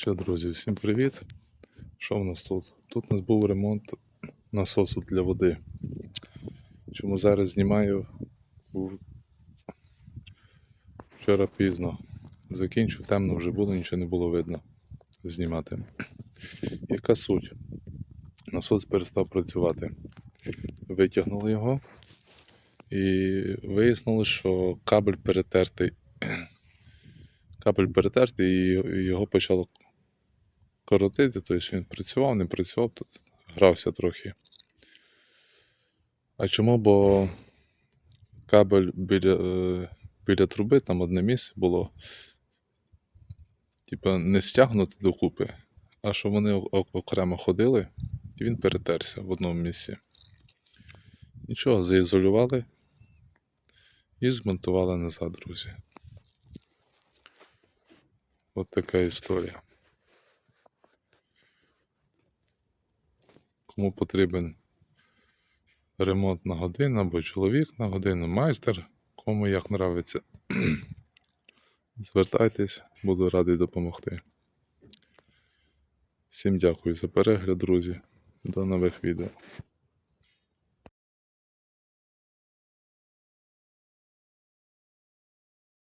Що, друзі, всім привіт. Що в нас тут? Тут у нас був ремонт насосу для води. Чому зараз знімаю? Вчора пізно. Закінчив, темно вже було, нічого не було видно знімати. Яка суть? Насос перестав працювати. Витягнули його і вияснили, що кабель перетертий. Кабель перетертий і його почало коротити, тобто він працював, не працював, тут грався трохи. А чому? Бо кабель біля, е, біля труби, там одне місце було, типа не стягнути докупи, а що вони окремо ходили, і він перетерся в одному місці. Нічого, заізолювали і змонтували назад, друзі. От така історія. Кому потрібен ремонт на годину або чоловік на годину, майстер, кому як нравиться. Звертайтесь, буду радий допомогти. Всім дякую за перегляд, друзі. До нових відео.